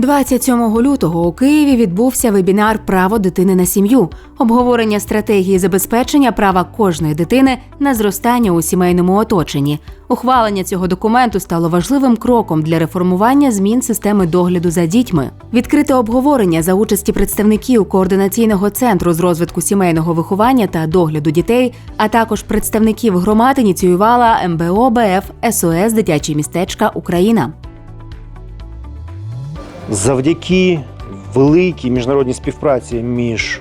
27 лютого у Києві відбувся вебінар Право дитини на сім'ю, обговорення стратегії забезпечення права кожної дитини на зростання у сімейному оточенні. Ухвалення цього документу стало важливим кроком для реформування змін системи догляду за дітьми. Відкрите обговорення за участі представників координаційного центру з розвитку сімейного виховання та догляду дітей, а також представників громад ініціювала МБО БФ СОС Дитячі містечка Україна. Завдяки великій міжнародній співпраці між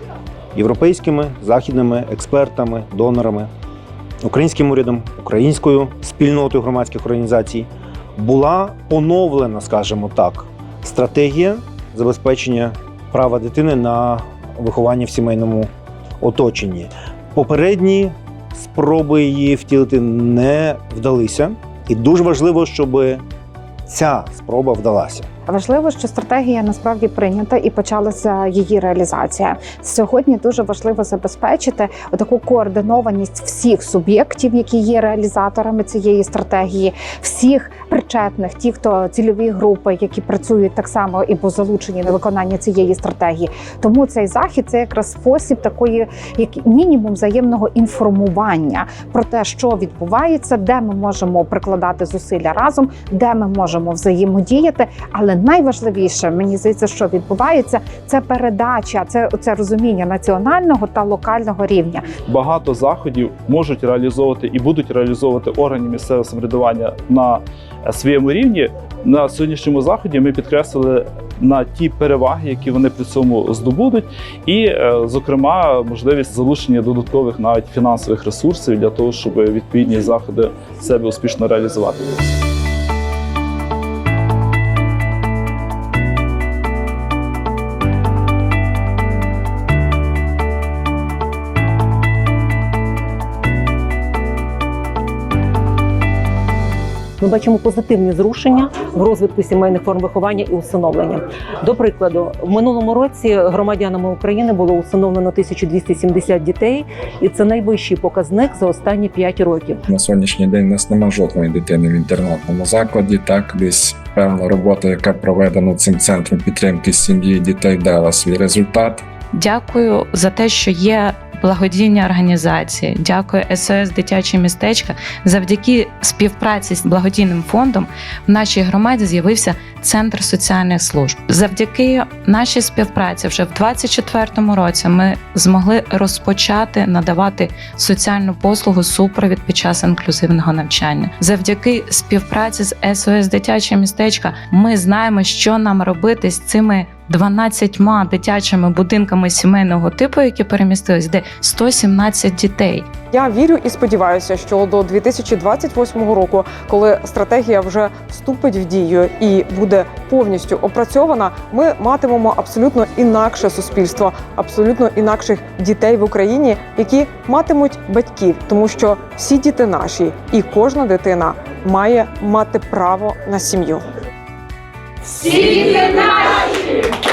європейськими західними експертами, донорами, українським урядом, українською спільнотою громадських організацій була оновлена, скажімо так, стратегія забезпечення права дитини на виховання в сімейному оточенні. Попередні спроби її втілити не вдалися, і дуже важливо, щоб ця спроба вдалася. Важливо, що стратегія насправді прийнята і почалася її реалізація. Сьогодні дуже важливо забезпечити таку координованість всіх суб'єктів, які є реалізаторами цієї стратегії, всіх причетних, ті, хто цільові групи, які працюють так само і бо залучені на виконання цієї стратегії. Тому цей захід це якраз спосіб такої, як мінімум, взаємного інформування про те, що відбувається, де ми можемо прикладати зусилля разом, де ми можемо взаємодіяти. Але найважливіше мені здається, що відбувається, це передача, це, це розуміння національного та локального рівня. багато заходів можуть реалізовувати і будуть реалізовувати органи місцевого самоврядування на е, своєму рівні. На сьогоднішньому заході ми підкреслили на ті переваги, які вони при цьому здобудуть, і, е, зокрема, можливість залучення додаткових навіть фінансових ресурсів для того, щоб відповідні заходи себе успішно реалізувати. Ми бачимо позитивні зрушення в розвитку сімейних форм виховання і усиновлення. До прикладу, в минулому році громадянами України було усиновлено 1270 дітей, і це найвищий показник за останні 5 років. На сьогоднішній день у нас немає жодної дитини в інтернатному закладі. Так, десь певна робота, яка проведена цим центром підтримки сім'ї і дітей, дала свій результат. Дякую за те, що є благодійні організації. Дякую СОС Дитячі містечка. Завдяки співпраці з благодійним фондом в нашій громаді з'явився центр соціальних служб. Завдяки нашій співпраці, вже в 2024 році ми змогли розпочати надавати соціальну послугу супровід під час інклюзивного навчання. Завдяки співпраці з СОС Дитячі містечка ми знаємо, що нам робити з цими 12 дитячими будинками сімейного типу, які перемістились, де 117 дітей. Я вірю і сподіваюся, що до 2028 року, коли стратегія вже вступить в дію і буде повністю опрацьована, ми матимемо абсолютно інакше суспільство, абсолютно інакших дітей в Україні, які матимуть батьків, тому що всі діти наші, і кожна дитина має мати право на сім'ю. Всі наші Thank you.